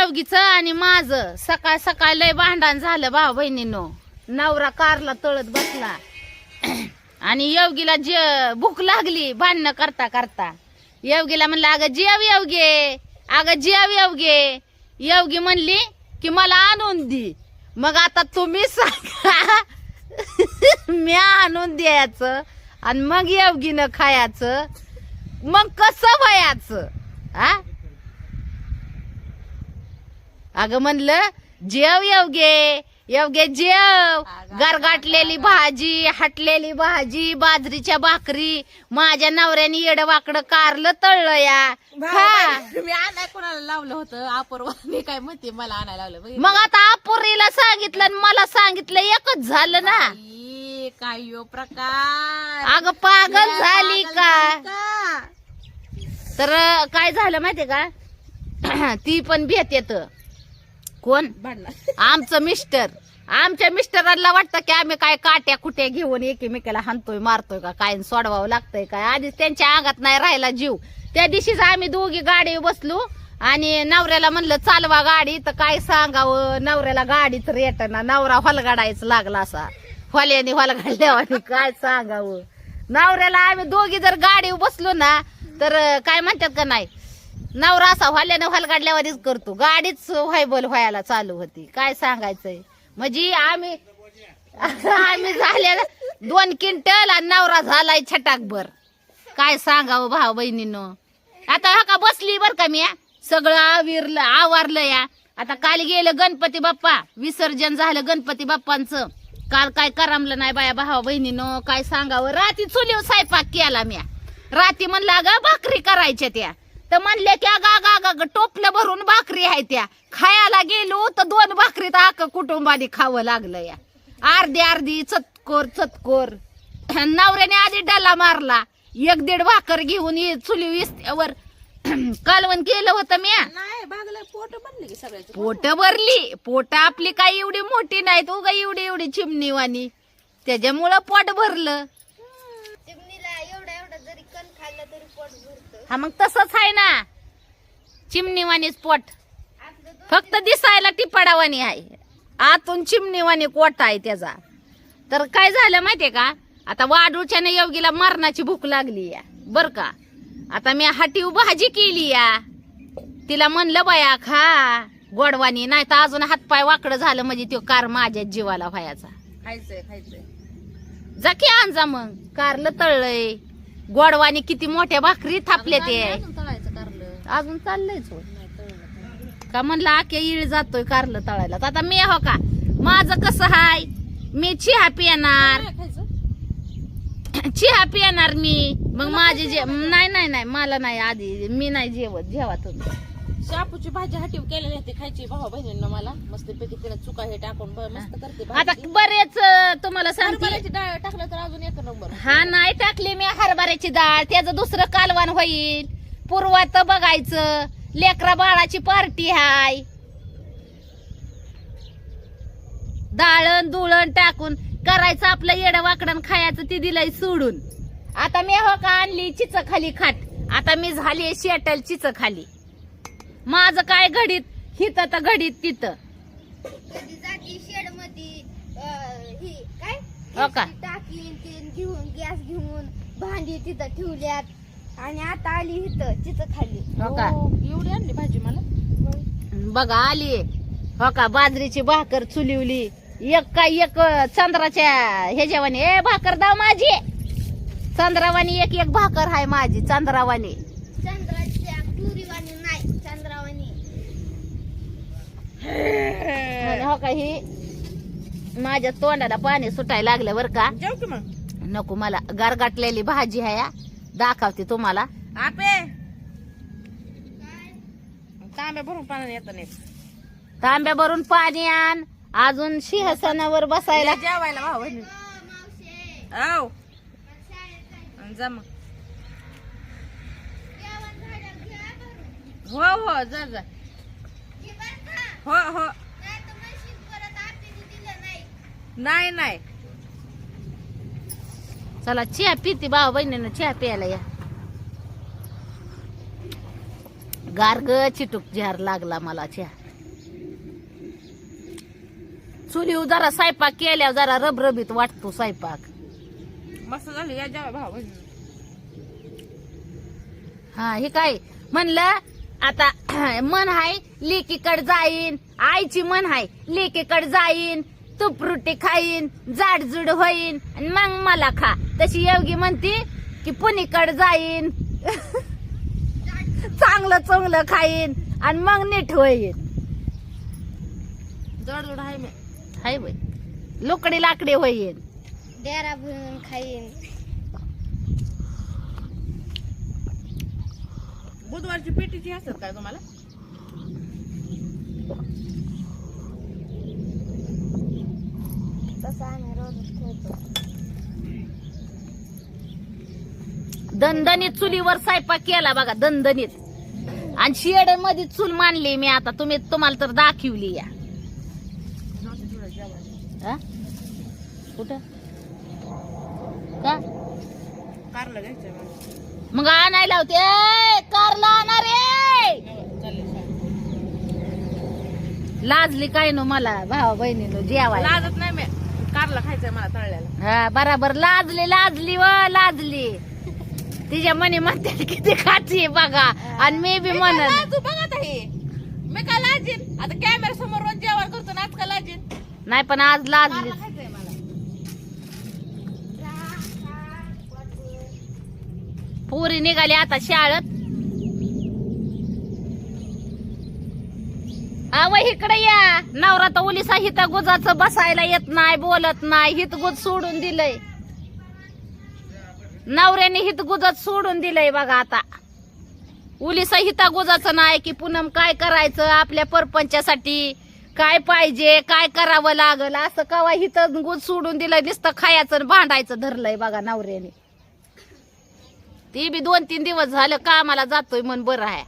देवगीच आणि माझं. सकाळ सकाळ लय भांडण झालं भाऊ बहिणीनो. नवरा कारला तळत बसला. आणि येवगीला जे भूक लागली भांडणं करता करता. येवगीला म्हणलं अगं जेव येवगे अगं जेव येवगे. येवगी म्हणली की मला आणून दे. मग आता तुम्ही सांगा मी आणून द्यायचं आणि मग येवगीनं खायचं. मग कसं वयाचं हा अगं म्हणलं जेव येवगे येवगे जेव. गरगाटलेली भाजी हटलेली भाजी बाजरीच्या भाकरी माझ्या नवऱ्याने येड वाकडं कारलं तळलं या. मी आणाय कोणाला लावलं होतं? अपूर्वाने काय म्हणते मला आणायला लावलं. मग आता अपुरीला सांगितलं आणि मला सांगितलं एकच झालं ना. काय यो प्रकार? अगं पागल झाली पागल का? झाली का? तर काय झालं माहितीये का? ती पण भेट येत. कोण? आमचं मिस्टर. आमच्या मिस्टरांना वाटतं की आम्ही काय काट्या कुट्या घेऊन एकमेकाला हाणतोय मारतोय का काय? सोडवावं लागतंय काय? आधीच त्यांच्या अंगात नाही राहिला जीव. त्या दिवशीच आम्ही दोघी गाडी बसलो आणि नवऱ्याला म्हणलं चालवा गाडी तर काय सांगावं? नवऱ्याला गाडीच रेटना नवरा हलगाडायच लागला असा. हल्याने हलगाडल्यावानी काय सांगावं? नवऱ्याला आम्ही दोघी जर गाडी बसलो ना तर काय म्हणतात का नाही? नवरा असा हल्याने हलगाडल्यावानीच करतो. गाडीच व्हायबल व्हायला चालू होती. काय सांगायचंय? म्हणजे आम्ही आम्ही झाले दोन क्विंटल आणि नवरा झालाय छटाकभर. काय सांगावं हो भाऊ बहिणीनो? आता हा का बसली बर का मी सगळं आविरलं आवारलं या. आता काल गेलं गणपती बाप्पा. विसर्जन झालं गणपती बाप्पांचं. काल काय करमलं नाही बाया भावा बहिणीनो? काय सांगावं? राती चुलीव स्वयंपाक केला म्या राती म्हणला अगं भाकरी करायच्या त्या. तर म्हणले की अगं अगं अगं टोपलं भरून भाकरी आहे त्या. खायला गेलो तर दोन भाकरी तर अख्खं कुटुंबाने खावं लागलं या. अर्धी अर्धी चतकोर चतकोर. नवऱ्याने आधी डल्ला मारला. एक दीड भाकर घेऊन चुली विस्त्यावर. कालवण केलं होतं म्या. भागला पोट सगळ्याचे. पोट भरली. पोट आपली काही एवढी मोठी नाहीत उगा एवढी एवढी चिमणीवाणी. त्याच्यामुळं पोट भरलं. हा मग तसंच आहे ना. चिमणीवाणीच पोट. फक्त दिसायला टिपाडावानी आहे. आतून चिमणीवाणी कोट आहे त्याचा. तर काय झालं माहितीये का? आता वाढूच्या योगीला मरणाची भूक लागली या. बर का? आता मी हाटीव भाजी केली या. तिला म्हणलं बाया खा. गोडवानी नाही तर अजून हातपाय वाकडं झालं म्हणजे तो कार माझ्या जीवाला व्हायचा. खायचंय खायचंय. जा की आण जा मग. कारलं तळलंय. गोडवानी किती मोठ्या भाकरी थापले ते अजून चाललंयच नाही. का म्हणलं आख्या इळ जातोय कारलं तळायला. तर आता मी हो का? माझं कसं हाय? मी चिहा पिणार चिहा पिणार मी. मग माझे जे नाही नाही नाही. मला नाही आधी मी नाही जेवत जेवा तुम्ही शापूची भाजी हाटीव केलेली आहे ती खायची भावा बहिणींना मला. मस्त पैकी तिला चुका हे टाकून ब- मस्त करते आता भाजी. बरेच अं, तुम्हाला सांगते. हरभऱ्याची डाळ टाकलं तर अजून एक नंबर. हा नाही टाकली मी हरभऱ्याची डाळ. त्याचं दुसरं कालवान होईल. पूर्वात बघायचं. लेकरा बाळाची पार्टी हाय. दाळण दुळण टाकून करायचं आपलं येडं वाकडण खायचं ती दिलंय सोडून. आता मी हो का आणली चिच खाली खाट. आता मी झाली शेटल चिच खाली. माझं काय घडीत? हिथं तर घडीत तिथं. कधी जाती शेडमध्ये ही काय? हो का? टाकी ते घेऊन गॅस घेऊन भांडी तिथं ठेवल्यात. आणि आता आली इथं तिथं खाली. हो का? हो, एवढी आणली भाजी मला? मग बघा आली. हो का? बाजरीची भाकर चुलिवली. एक काय एक चंद्राच्या ह्याच्यावानी. ए भाकर दाव माझी. चंद्रावानी एक एक भाकर हाय माझी. चंद्रावानी. चंद्राच्या तुरीवाणी नाही चंद्रावाणी आणि हो माझ्या तोंडाला पाणी सुटायला लागलं बर का. जेव की मग. नको मला गारगाटलेली भाजी आहे हा. दाखवते तुम्हाला. आपे. तांब्या भरून पाणी येतं नाही. तांब्या भरून पाणी आण. अजून सिंहासनावर बसायला. जेवायला भाऊ बहिणी. आव जा मग. हो हो जा जा. हो हो. नाही नाही. चला चहा पिते भाऊ बहिणीनं चहा प्यायला या. गार ग चिटूक झार लागला मला चहा. चुलीवर जरा स्वयंपाक केल्यावर जरा रबरबीत वाटतो स्वयंपाक. मस्त झालं या जेवा भाऊ हा हे काय? म्हणलं आता मन हाय लेकीकडे जाईन. आईची मन हाय लेकीकडे जाईन. तुपरुटी खाईन जाडजुड होईन. आणि मग मला खा. तशी योगी म्हणती की पुणीकडे जाईन. चांगलं चांगलं खाईन आणि मग नीट होईन. जड जड आहे मी. हाय बाई. लोकडी लाकडी होईन. डेरा भरून खाईन. बुधवारची पेटीची असतात काय तुम्हाला? दणदणीत चुलीवर स्वयंपाक केला बघा दणदणीत. आणि शेडमध्ये चूल मांडली मी आता तुम्ही तुम्हाला तर दाखवली या. हा? कुठं? का. मग आणायला होते. कारला आणणार रे. लाजली काय नो मला भावा बहिणीनो जेवायला. लाजत नाही मी. कारला खायचंय मला तळल्याला. हा बराबर. लाजली लाजली व लाजली. तिच्या मनी म्हणते किती खाती बघा. आणि मी बी म्हणन. तू बघ आता हे. मी काय लाजीन? आता कॅमेरा समोर रोज जेवण करतो ना आज का लाजीन? नाही पण आज लाजली. खायचंय मला. पुरी निघाली आता शाळेत. अव इकडे या. नवरा तर उलिसा हित गुजाच बसायला येत नाही बोलत नाही. हित गुज सोडून दिलंय. नवऱ्याने हित गुजत सोडून दिलंय बघा आता. उलिसा हिता गुजाचं नाही की पुनम काय करायचं आपल्या परपंचासाठी? काय पाहिजे? काय करावं लागल? असं कवा हिथं गुज सोडून दिलंय नुसतं खायचं आणि भांडायचं धरलंय बघा नवऱ्याने. ती बी दोन तीन दिवस झालं कामाला जातोय मन बरं आहे.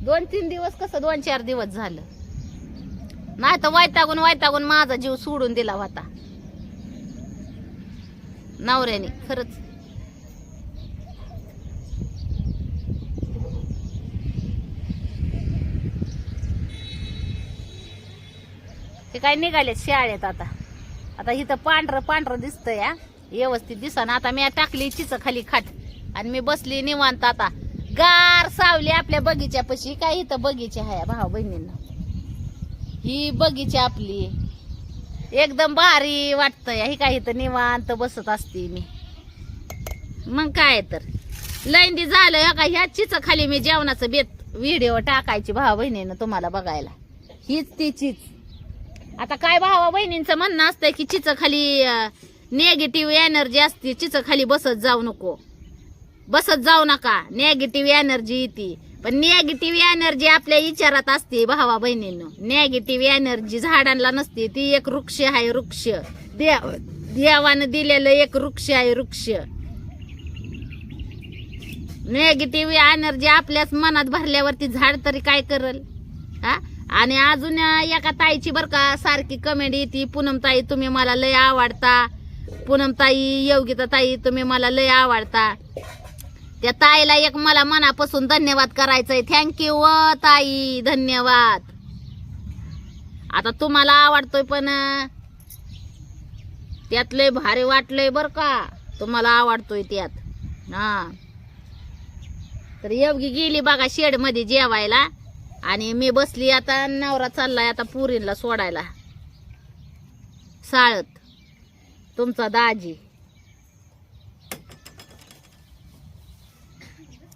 दोन तीन दिवस कसं? दोन चार दिवस झालं. नाही तर वैतागून वैतागून माझा जीव सोडून दिला होता. नवऱ्याने खरंच. ते काय निघाले शाळेत आता. आता इथं पांढरं पांढरं दिसतंय या व्यवस्थित दिसा आता मी टाकली चिच खाली खाट. आणि मी बसली निवांत आता. गार सावली आपल्या बगीच्यापाशी. काय इथं बगीचा आहे भाऊ बहिणींना ही बगीचा आपली. एकदम भारी वाटतंय. ही काही तर निवांत बसत असते मी. मग काय तर. लैंदी झालं ह्या का? ह्या चिच खाली मी जेवणाचं बेत व्हिडिओ टाकायची भावा बहिणीनं तुम्हाला बघायला. हीच ती चीच आता काय भावा बहिणींचं म्हणणं असतंय की चिच खाली नेगेटिव्ह एनर्जी असते. चिच खाली बसत जाऊ नको. बसत जाऊ नका. नेगेटिव्ह एनर्जी येते. पण नेगेटिव्ह एनर्जी आपल्या विचारात असते भावा बहिणीनं. नेगेटिव्ह एनर्जी झाडांना नसते ती एक वृक्ष आहे वृक्ष. देव देवानं दिलेलं एक वृक्ष आहे वृक्ष. नेगेटिव्ह एनर्जी आपल्याच मनात भरल्यावरती झाड तरी काय करल? हा? आणि अजून एका ताईची बर का सारखी कमेंट येते पूनम ताई तुम्ही मला लय आवडता. पूनम ताई योगिता ताई तुम्ही मला लय आवडता. त्या ताईला एक मला मनापासून धन्यवाद करायचंय. थँक्यू व ताई. धन्यवाद. आता तुम्हाला आवडतोय पण त्यात लय भारी वाटलंय बर का. तुम्हाला आवडतोय त्यात. हा. तर एवढी गेली बघा शेडमध्ये जेवायला. आणि मी बसली आता नवरा चाललाय आता पुरीला सोडायला. साळत. तुमचा दाजी.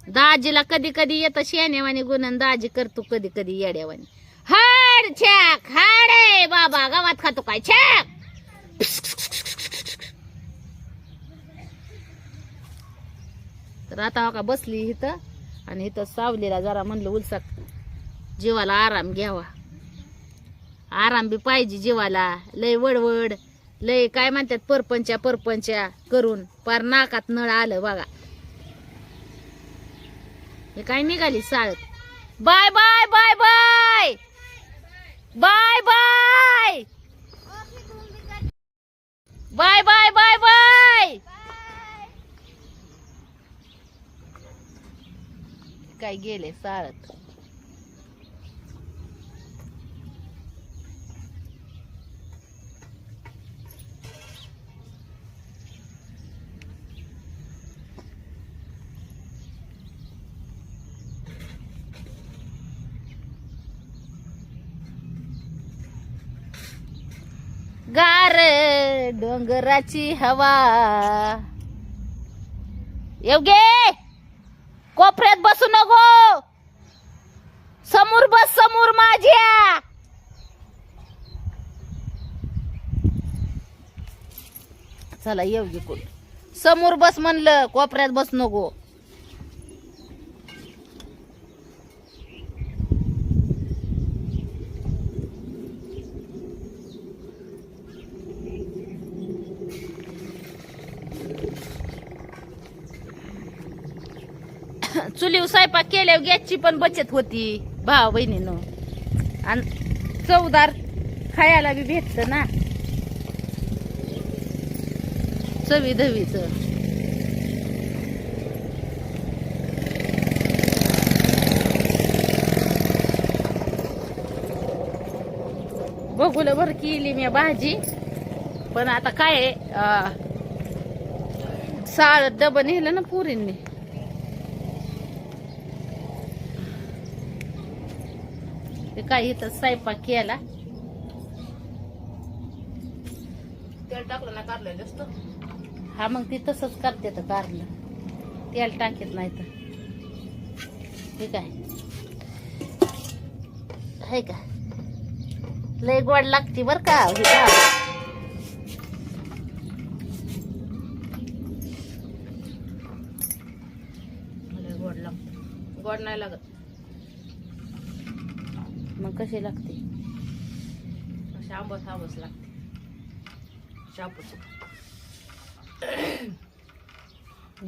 दाजीला कधी कधी येत शेण्यावानी गुणन दाजी करतो कधी कधी येड्यावानी हाड छॅक हाड आहे बाबा गावात खातो काय? छॅक! तर आता हो का बसली इथं आणि इथं सावलीला जरा म्हणलं उलसा जीवाला आराम घ्यावा. आराम बी पाहिजे जीवाला. लय वडवड लय काय म्हणतात परपंच्या परपंच्या करून पार नाकात नळ आलं बघा. हे काय निघाली? साळत bye bye bye bye. Bye bye. Bye bye bye bye. काय गेले साळत? गार डोंगराची हवा. योगे कोपऱ्यात बसू नको. समोर बस समोर माझ्या. चला येवगे कोण. समोर बस म्हणलं कोपऱ्यात बस नको. चुलीव स्वयंपाक केल्यावर गॅसची पण बचत होती भाव बहिणीनं. आणि चवदार खायला बी भेटत ना. चवी धवीच बघूल बर केली मी भाजी. पण आता काय आहे, साळ डबं नेलं ना पुरींनी. काय इथं स्वयंपाक केला. तेल टाकलं ना कारलं जास्त. हा मग ती तसंच करते तर कारलं. तेल टाकीत नाही तर. ठीक आहे हाय का लय गोड लागते बर का हे गोड लागतं. गोड नाही लागत. कशी लागते? आंबस आंबस लागते. शापूस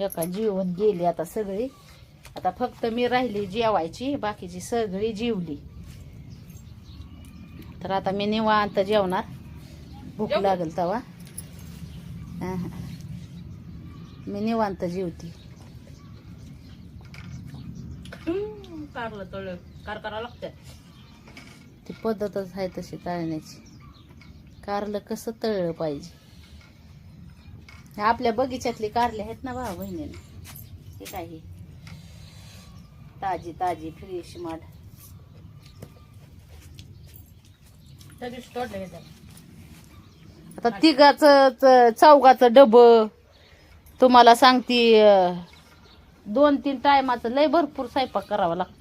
एका जीवन गेली आता सगळी. आता फक्त मी राहिली जेवायची बाकीची सगळी जेवली. तर आता मी निवांत जेवणार. भूक. लागेल तेव्हा हा. मी निवांत जेवती. कारलं तळ कार करा लागतं ती पद्धतच आहे तशी तळण्याची. कारलं कसं तळलं पाहिजे? आपल्या बगीच्यातली कारले आहेत ना भाऊ बहिणीने? हे काय हे? ताजी ताजी फ्रेश माड आता तिघाच चौघाचं डब. तुम्हाला सांगती दोन तीन टायमाचं लय भरपूर स्वयंपाक करावा लागतो.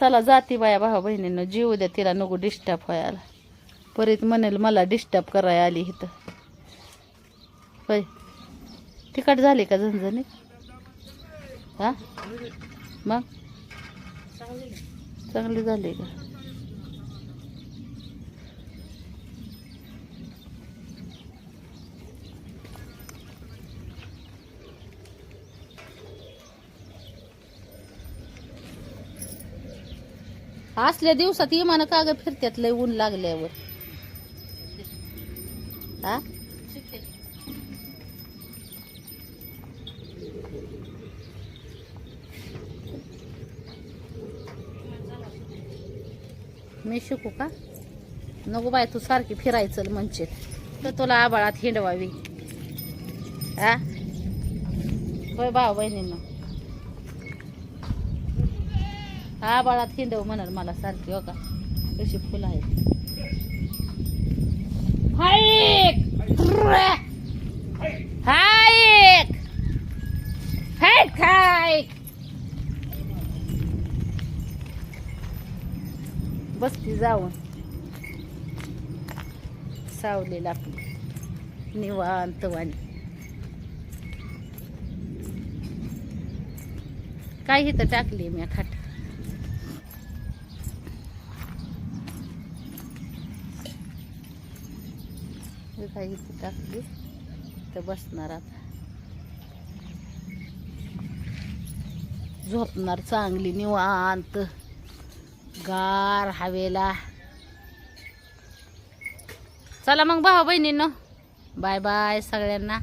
चला जाती बाया भावा बहिणीनं जीव द्या तिला नको डिस्टर्ब व्हायला. परत म्हणेल मला डिस्टर्ब करायला आली इथं. होय. तिकट झाली का झणझणीत? हा? मग? चांगली झाली का? असल्या दिवसात इमान काग फिरत्यात लय ऊन लागल्यावर. हा? मी शिकू का? नको बाय तू सारखी फिरायचं म्हणचे तर तुला आबाळात हिंडवावी. हा? होय भाऊ बहिणींना. हा बाळात हिंडव म्हणाल मला सारखी हो का? कशी फुलं आहेत. हाय हायक हाय खाय बसती जाऊन. सावलेला आपली निवांत वाणी. काही तर टाकली मी खाट? काही काय इथे टाकली तर बसणार आता. झोपणार चांगली निवांत. गार हवेला. चला मग भाऊ बहिणीनं. बाय बाय सगळ्यांना.